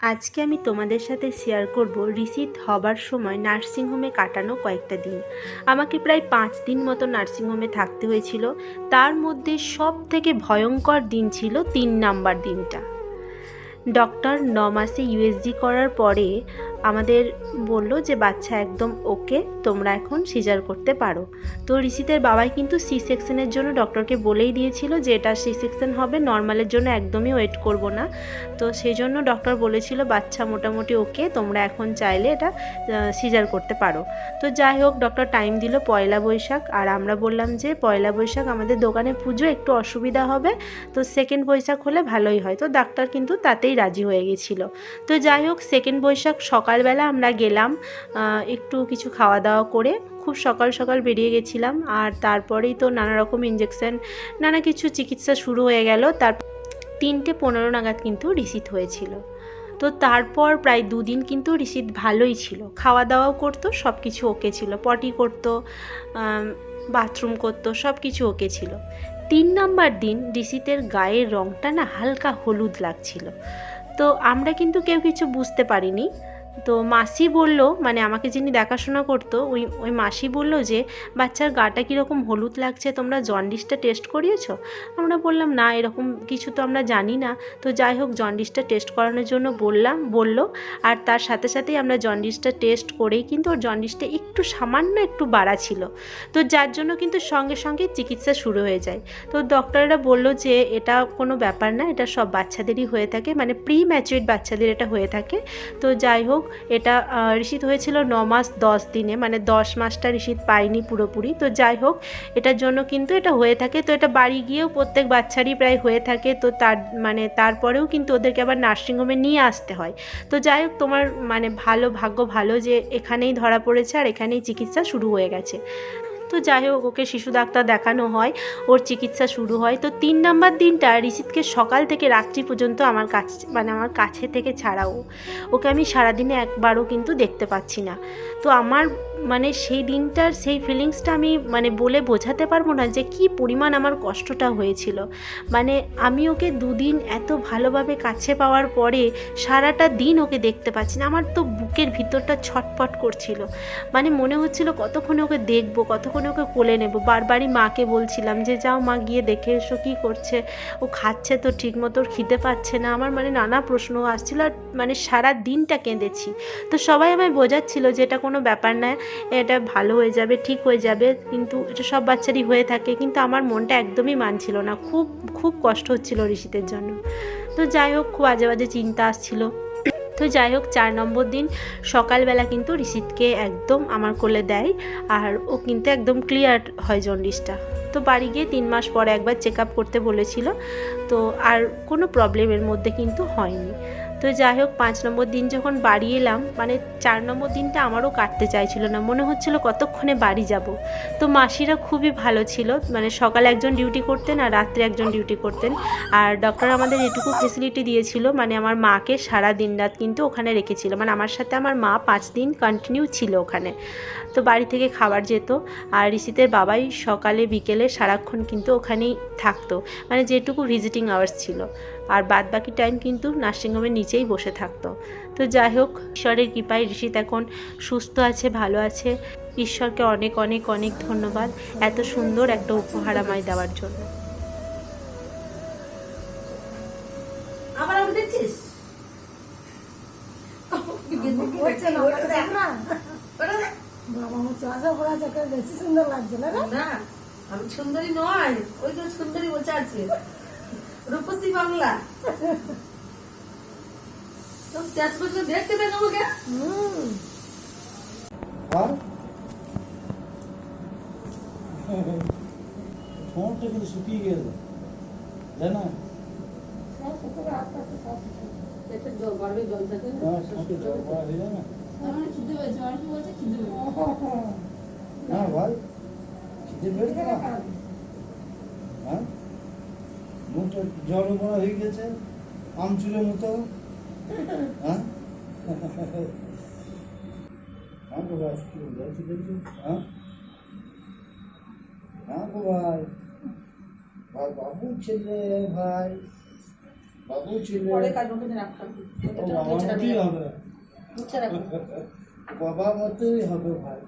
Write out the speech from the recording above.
আজকে আমি তোমাদের সাথে শেয়ার করব রিসিট হবার সময় নার্সিংহোমে কাটানো কয়েকটা দিন। আমাকে প্রায় পাঁচ দিন মতো নার্সিংহোমে থাকতে হয়েছিল। তার মধ্যে সব থেকে ভয়ঙ্কর দিন ছিল তিন নাম্বার দিনটা। ডক্টর ন মাসে ইউএসজি করার পরে আমাদের বলল যে বাচ্চা একদম ওকে, তোমরা এখন সিজার করতে পারো। তো ঋষিতের বাবাই কিন্তু সি সেকশনের জন্য ডক্টরকে বলেই দিয়েছিল যে এটা সি সেকশন হবে নর্মালের জন্য একদমই ওয়েট করব না। তো সেই জন্য ডক্টর বলেছিল, বাচ্চা মোটামুটি ওকে, তোমরা এখন চাইলে এটা সিজার করতে পারো। তো যাই হোক ডক্টর টাইম দিল পয়লা বৈশাখ। আর আমরা বললাম যে পয়লা বৈশাখ আমাদের দোকানে পুজো, একটু অসুবিধা হবে। তো সেকেন্ড বৈশাখ হলে ভালোই হয়। তো ডাক্তার কিন্তু তাতেই রাজি হয়ে গেছিল। তো যাই হোক সেকেন্ড বৈশাখ সকালবেলা আমরা গেলাম একটু কিছু খাওয়া দাওয়া করে খুব সকাল সকাল বেরিয়ে গেছিলাম আর তারপরেই তো নানা রকম ইঞ্জেকশন নানা কিছু চিকিৎসা শুরু হয়ে গেল। তার তিনটে পনেরো নাগাদ কিন্তু রিসিট হয়েছিল। তো তারপর প্রায় দুদিন কিন্তু রিসিট ভালোই ছিল। খাওয়া দাওয়াও করতো সব কিছু ওকে ছিল। পটি করতো বাথরুম করতো সব কিছু ওকে ছিল। তিন নাম্বার দিন রিসিতের গায়ের রঙটা না হালকা হলুদ লাগছিল। তো আমরা কিন্তু কেউ কিছু বুঝতে পারিনি। তো মাসি বলল মানে আমাকে যিনি দেখাশোনা করতো, ওই ওই মাসি বলল যে, বাচ্চার গাটা কীরকম হলুদ লাগছে, তোমরা জন্ডিসটা টেস্ট করিয়েছো? আমরা বললাম, না, এরকম কিছু তো আমরা জানি না। তো যাই হোক, জন্ডিসটা টেস্ট করানোর জন্য বললাম, বলল, আর তার সাথে সাথেই আমরা জন্ডিসটা টেস্ট করেই কিন্তু ওর জন্ডিসটা একটু সামান্য একটু বাড়া ছিল। তো যার জন্য কিন্তু সঙ্গে সঙ্গে চিকিৎসা শুরু হয়ে যায়। তো ডক্টররা বলল যে, এটা কোনো ব্যাপার না, এটা সব বাচ্চাদেরই হয়ে থাকে মানে প্রি ম্যাচুইড বাচ্চাদের এটা হয়ে থাকে। তো যাই হোক এটা ঋষিত হয়েছিল ন মাস দশ দিনে মানে দশ মাসটা ঋষিত পায়নি পুরোপুরি। তো যাই হোক, এটার জন্য কিন্তু এটা হয়ে থাকে। তো এটা বাড়ি গিয়েও প্রত্যেক বাচ্চারই প্রায় হয়ে থাকে। তো তার মানে তারপরেও কিন্তু ওদেরকে আবার নার্সিংহোমে নিয়ে আসতে হয়। তো যাই হোক, তোমার মানে ভালো ভাগ্য ভালো যে এখানেই ধরা পড়েছে আর এখানেই চিকিৎসা শুরু হয়ে গেছে। তো যাই হোক, ওকে শিশু ডাক্তার দেখানো হয়, ওর চিকিৎসা শুরু হয়। তো তিন নাম্বার দিনটা ঋষিতকে সকাল থেকে রাত্রি পর্যন্ত আমার কাছে মানে আমার কাছে থেকে ছাড়াও ওকে আমি সারাদিনে একবারও কিন্তু দেখতে পাচ্ছি না। তো আমার মানে সেই দিনটার সেই ফিলিংসটা আমি মানে বলে বোঝাতে পারব না যে কি পরিমাণ আমার কষ্টটা হয়েছিল। মানে আমি ওকে দুদিন এত ভালোভাবে কাছে পাওয়ার পরে সারাটা দিন ওকে দেখতে পাচ্ছি না। আমার তো বুকের ভিতরটা ছটফট করছিল। মানে মনে হচ্ছিল কতক্ষণে ওকে দেখব, কতক্ষণে ওকে কোলে নেব। বারবারই মাকে বলছিলাম যে, যাও মা, গিয়ে দেখে এসো কী করছে। ও খাচ্ছে তো ঠিক মতো খিদে পাচ্ছে না। আমার মানে নানা প্রশ্ন আসছিল আর মানে সারা দিনটা কেঁদেছি। তো সবাই আমায় বোঝাচ্ছিল যে, এটা কোনো ব্যাপার না, এটা ভালো হয়ে যাবে, ঠিক হয়ে যাবে, কিন্তু এটা সব বাচ্চারই হয়ে থাকে, কিন্তু আমার মনটা একদমই মানছিল না, খুব খুব কষ্ট হচ্ছিল ঋষিতের জন্য। তো যাই হোক, খুব আজে বাজে চিন্তা আসছিল। তো যাই হোক, চার নম্বর দিন সকালবেলা কিন্তু ঋষিতকে একদম আমার কোলে দেয়, আর ও কিন্তু একদম ক্লিয়ার হয় জন্ডিসটা। তো বাড়ি গিয়ে তিন মাস পরে একবার চেক আপ করতে বলেছিল, তো আর কোনো প্রবলেমের মধ্যে কিন্তু হয়নি। তো যাই হোক, পাঁচ নম্বর দিন যখন বাড়ি এলাম মানে চার নম্বর দিনটা আমারও কাটতে চাইছিল না। মনে হচ্ছিল কতক্ষণে বাড়ি যাব। তো মাসিরা খুবই ভালো ছিল। মানে সকালে একজন ডিউটি করতেন আর রাত্রে একজন ডিউটি করতেন। আর ডক্টর আমাদের এটুকু ফেসিলিটি দিয়েছিল। মানে আমার মাকে সারা দিন রাত কিন্তু ওখানে রেখেছিল। মানে আমার সাথে আমার মা পাঁচ দিন কন্টিনিউ ছিল ওখানে। তো বাড়ি থেকে খাবার যেত। আর ঋষিতের বাবাই সকালে, বিকেলে সারাক্ষণ কিন্তু ওখানেই থাকতো মানে যেটুকু ভিজিটিং আওয়ার্স ছিল। আর বাদ বাকি টাইম কিন্তু নার্সিংহোমের নিচেই বসে থাকতো। তো যাই হোক ঈশ্বরের কৃপায় ঋষিত এখন সুস্থ আছে ভালো আছে। ঈশ্বরকে অনেক অনেক অনেক ধন্যবাদ এত সুন্দর একটা উপহার আমায় দেওয়ার জন্য। বাবা, চোখে পড়া চোখে বেশি সুন্দর লাগছে না। আমি সুন্দরী নয় ওই তো সুন্দরী বসে আছে। রূপসী বাংলা। দেখতে পেন আমাকে। ঠোঁটটা কিন্তু শুকিয়ে গেছে। তাই না হ্যাঁ, হয়ে যায় না হ্যাঁ ভাই। হ্যাঁ? মুখটা হয়ে গেছে আমচুরের মতো। হ্যাঁ? হ্যাঁ গো ভাই হ্যাঁ? হ্যাঁ গো ভাই ভাই বাবু ছেলে ভাই। বাবু ছিল। বাবা মতোই হবে ভাই।